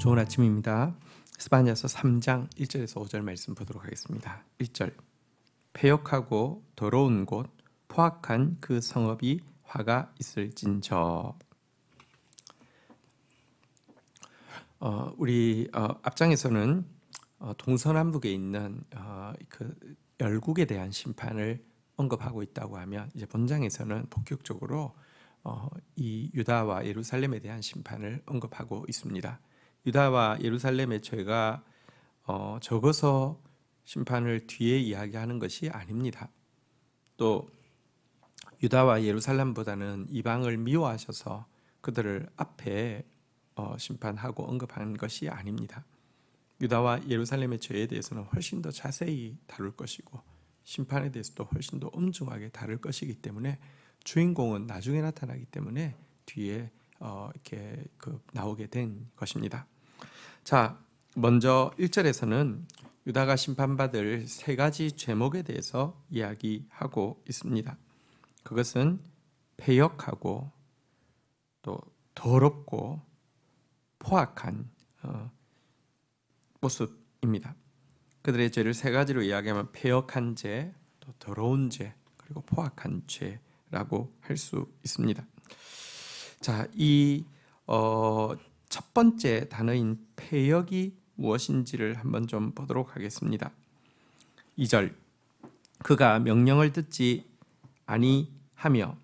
좋은 아침입니다. 스파냐서 3장 1절에서 5절 말씀 보도록 하겠습니다. 1절 폐역하고 더러운 곳 포악한 그 성읍이 화가 있을진저 어, 우리 어, 앞장에서는 어, 동서남북에 있는 어, 그 열국에 대한 심판을 언급하고 있다고 하면 이제 본장에서는 본격적으로 어, 이 유다와 예루살렘에 대한 심판을 언급하고 있습니다. 유다와 예루살렘의 죄가 어, 적어서 심판을 뒤에 이야기하는 것이 아닙니다. 또 유다와 예루살렘보다는 이방을 미워하셔서 그들을 앞에 어, 심판하고 언급한 것이 아닙니다. 유다와 예루살렘의 죄에 대해서는 훨씬 더 자세히 다룰 것이고 심판에 대해서도 훨씬 더 엄중하게 다룰 것이기 때문에 주인공은 나중에 나타나기 때문에 뒤에 어, 이렇게 그 나오게 된 것입니다. 자, 먼저 1절에서는 유다가 심판받을 세 가지 죄목에 대해서 이야기하고 있습니다. 그것은 폐역하고 또 더럽고 포악한 어, 모습입니다. 그들의 죄를 세 가지로 이야기하면 폐역한 죄, 또 더러운 죄, 그리고 포악한 죄라고 할 수 있습니다. 자, 이 어, 첫 번째 단어인 폐역이 무엇인지를 한번 좀 보도록 하겠습니다. 2절 그가 명령을 듣지 아니하며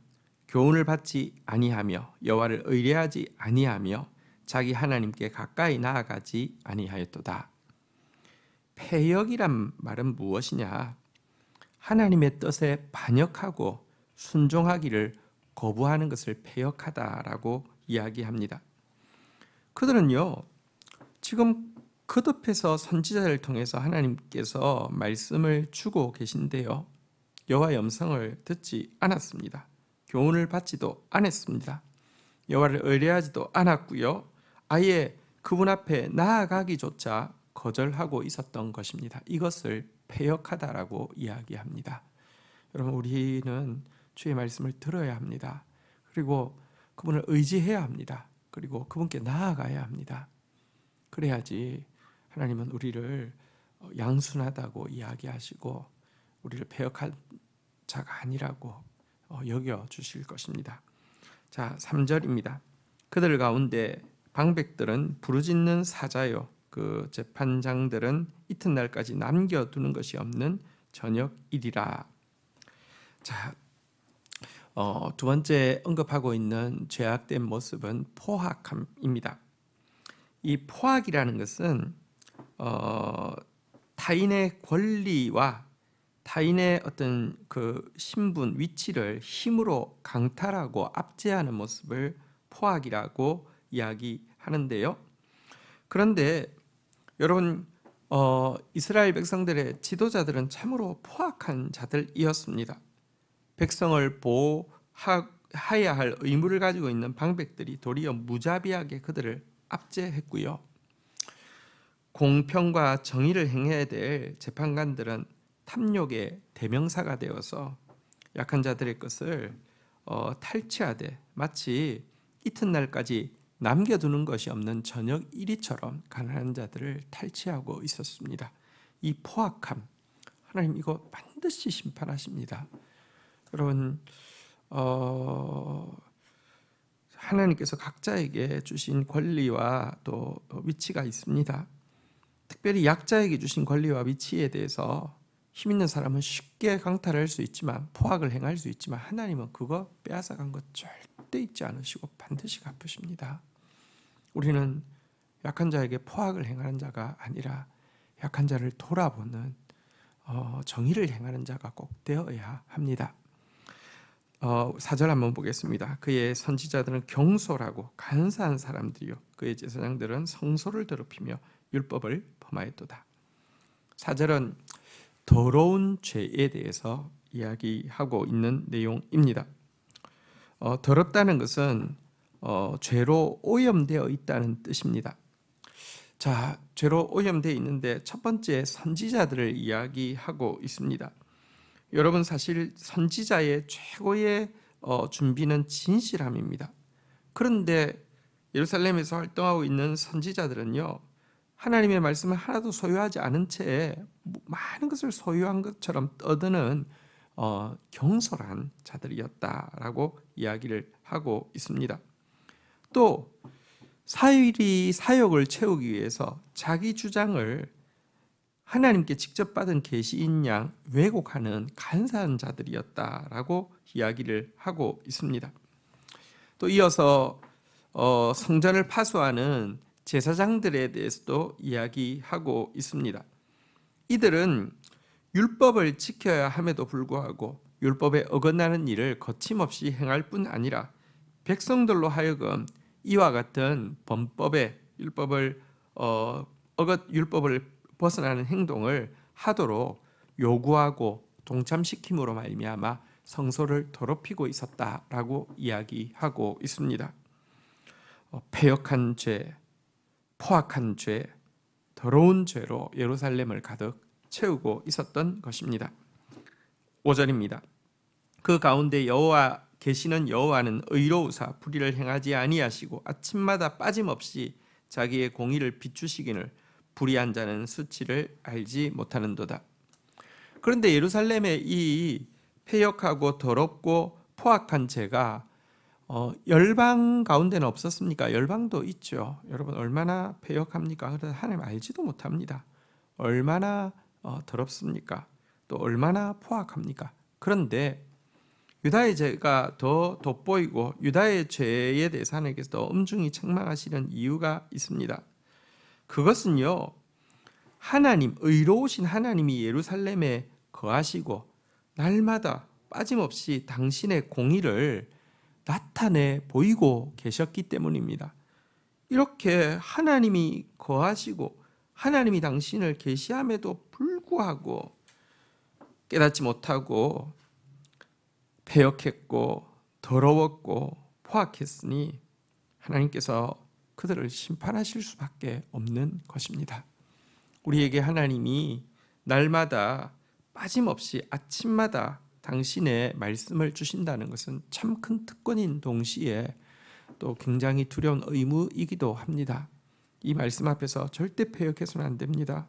교훈을 받지 아니하며 여호와를 의뢰하지 아니하며 자기 하나님께 가까이 나아가지 아니하였도다. 폐역이란 말은 무엇이냐? 하나님의 뜻에 반역하고 순종하기를 거부하는 것을 폐역하다라고 이야기합니다. 그들은요, 지금 거듭해서 선지자를 통해서 하나님께서 말씀을 주고 계신데요. 여호와 음성을 듣지 않았습니다. 교훈을 받지도 않았습니다. 여호와를 의뢰하지도 않았고요. 아예 그분 앞에 나아가기조차 거절하고 있었던 것입니다. 이것을 폐역하다라고 이야기합니다. 여러분 우리는 주의 말씀을 들어야 합니다. 그리고 그분을 의지해야 합니다. 그리고 그분께 나아가야 합니다. 그래야지 하나님은 우리를 양순하다고 이야기하시고 우리를 폐역한 자가 아니라고 여겨 주실 것입니다. 자, 3절입니다. 그들 가운데 방백들은 부르짖는 사자요 그 재판장들은 이튿날까지 남겨두는 것이 없는 저녁일이라. 자, 어, 두 번째 언급하고 있는 죄악된 모습은 포악함입니다. 이 포악이라는 것은 어, 타인의 권리와 타인의 어떤 그 신분, 위치를 힘으로 강탈하고 압제하는 모습을 포악이라고 이야기하는데요. 그런데 여러분 어, 이스라엘 백성들의 지도자들은 참으로 포악한 자들이었습니다. 백성을 보호해야 할 의무를 가지고 있는 방백들이 도리어 무자비하게 그들을 압제했고요. 공평과 정의를 행해야 될 재판관들은 탐욕의 대명사가 되어서 약한 자들의 것을 어, 탈취하되 마치 이튿날까지 남겨두는 것이 없는 저녁 일이처럼 가난한 자들을 탈취하고 있었습니다. 이 포악함 하나님 이거 반드시 심판하십니다. 여러분 어, 하나님께서 각자에게 주신 권리와 또 위치가 있습니다. 특별히 약자에게 주신 권리와 위치에 대해서 힘 있는 사람은 쉽게 강탈할 수 있지만 포악을 행할 수 있지만 하나님은 그거 빼앗아간 것 절대 잊지 않으시고 반드시 갚으십니다. 우리는 약한 자에게 포악을 행하는 자가 아니라 약한 자를 돌아보는 어, 정의를 행하는 자가 꼭 되어야 합니다. 어, 사절 한번 보겠습니다. 그의 선지자들은 경솔하고 간사한 사람들이요 그의 제사장들은 성소를 더럽히며 율법을 범하였도다. 사절은 더러운 죄에 대해서 이야기하고 있는 내용입니다. 어, 더럽다는 것은 어, 죄로 오염되어 있다는 뜻입니다. 자, 죄로 오염되어 있는데 첫 번째 선지자들을 이야기하고 있습니다. 여러분 사실 선지자의 최고의 어, 준비는 진실함입니다. 그런데 예루살렘에서 활동하고 있는 선지자들은요. 하나님의 말씀을 하나도 소유하지 않은 채 많은 것을 소유한 것처럼 떠드는 어, 경솔한 자들이었다라고 이야기를 하고 있습니다. 또 사일이 사역을 채우기 위해서 자기 주장을 하나님께 직접 받은 계시인 양 왜곡하는 간사한 자들이었다라고 이야기를 하고 있습니다. 또 이어서 어, 성전을 파수하는 제사장들에 대해서도 이야기하고 있습니다. 이들은 율법을 지켜야 함에도 불구하고 율법에 어긋나는 일을 거침없이 행할 뿐 아니라 백성들로 하여금 이와 같은 범법의 율법을 어, 어긋 율법을 벗어나는 행동을 하도록 요구하고 동참시킴으로 말미암아 성소를 더럽히고 있었다라고 이야기하고 있습니다. 어, 패역한 죄, 포악한 죄, 더러운 죄로 예루살렘을 가득 채우고 있었던 것입니다. 5절입니다. 그 가운데 여호와 계시는 여호와는 의로우사 불의를 행하지 아니하시고 아침마다 빠짐없이 자기의 공의를 비추시기를 불의한 자는 수치를 알지 못하는도다. 그런데 예루살렘의 이 폐역하고 더럽고 포악한 죄가 어, 열방 가운데는 없었습니까? 열방도 있죠. 여러분 얼마나 폐역합니까? 그래서 하나님 알지도 못합니다. 얼마나 어, 더럽습니까? 또 얼마나 포악합니까? 그런데 유다의 죄가 더 돋보이고 유다의 죄에 대해서 하나님께서 더 엄중히 책망하시는 이유가 있습니다. 그것은요. 하나님 의로우신 하나님이 예루살렘에 거하시고 날마다 빠짐없이 당신의 공의를 나타내 보이고 계셨기 때문입니다. 이렇게 하나님이 거하시고 하나님이 당신을 계시함에도 불구하고 깨닫지 못하고 배역했고 더러웠고 포악했으니 하나님께서 그들을 심판하실 수밖에 없는 것입니다. 우리에게 하나님이 날마다 빠짐없이 아침마다 당신의 말씀을 주신다는 것은 참 큰 특권인 동시에 또 굉장히 두려운 의무이기도 합니다. 이 말씀 앞에서 절대 패역해서는 안 됩니다.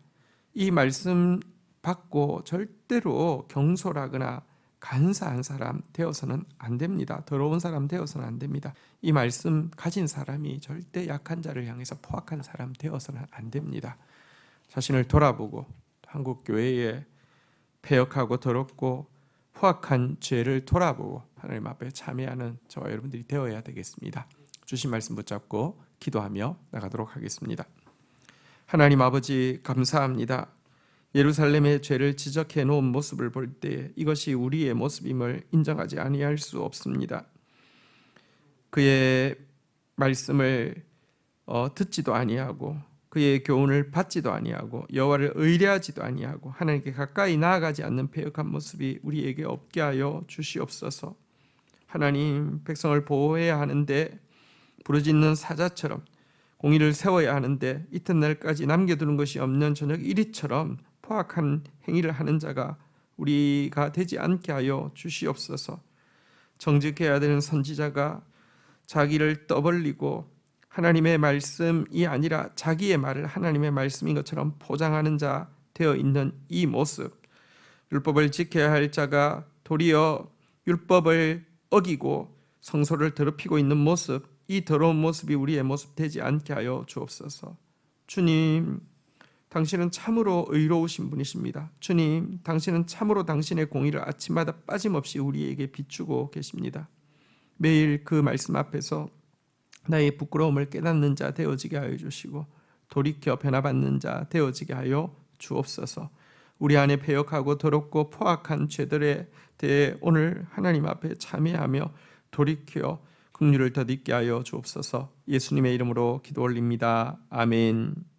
이 말씀 받고 절대로 경솔하거나 간사한 사람 되어서는 안 됩니다. 더러운 사람 되어서는 안 됩니다. 이 말씀 가진 사람이 절대 약한 자를 향해서 포악한 사람 되어서는 안 됩니다. 자신을 돌아보고 한국 교회에 폐역하고 더럽고 포악한 죄를 돌아보고 하나님 앞에 참여하는 저와 여러분들이 되어야 되겠습니다. 주신 말씀 붙잡고 기도하며 나가도록 하겠습니다. 하나님 아버지 감사합니다. 예루살렘의 죄를 지적해 놓은 모습을 볼때 이것이 우리의 모습임을 인정하지 아니할 수 없습니다. 그의 말씀을 어, 듣지도 아니하고 그의 교훈을 받지도 아니하고 여호와를 의뢰하지도 아니하고 하나님께 가까이 나아가지 않는 패역한 모습이 우리에게 없게 하여 주시옵소서. 하나님 백성을 보호해야 하는데 부르짖는 사자처럼 공의를 세워야 하는데 이튿날까지 남겨두는 것이 없는 저녁 1위처럼 포악한 행위를 하는 자가 우리가 되지 않게 하여 주시옵소서. 정직해야 되는 선지자가 자기를 떠벌리고 하나님의 말씀이 아니라 자기의 말을 하나님의 말씀인 것처럼 포장하는 자 되어 있는 이 모습. 율법을 지켜야 할 자가 도리어 율법을 어기고 성소를 더럽히고 있는 모습, 이 더러운 모습이 우리의 모습 되지 않게 하여 주옵소서. 주님, 당신은 참으로 의로우신 분이십니다. 주님, 당신은 참으로 당신의 공의를 아침마다 빠짐없이 우리에게 비추고 계십니다. 매일 그 말씀 앞에서 나의 부끄러움을 깨닫는 자 되어지게 하여 주시고 돌이켜 변화받는 자 되어지게 하여 주옵소서. 우리 안에 배역하고 더럽고 포악한 죄들에 대해 오늘 하나님 앞에 참회하며 돌이켜 긍휼을 더딛게 하여 주옵소서. 예수님의 이름으로 기도 올립니다. 아멘.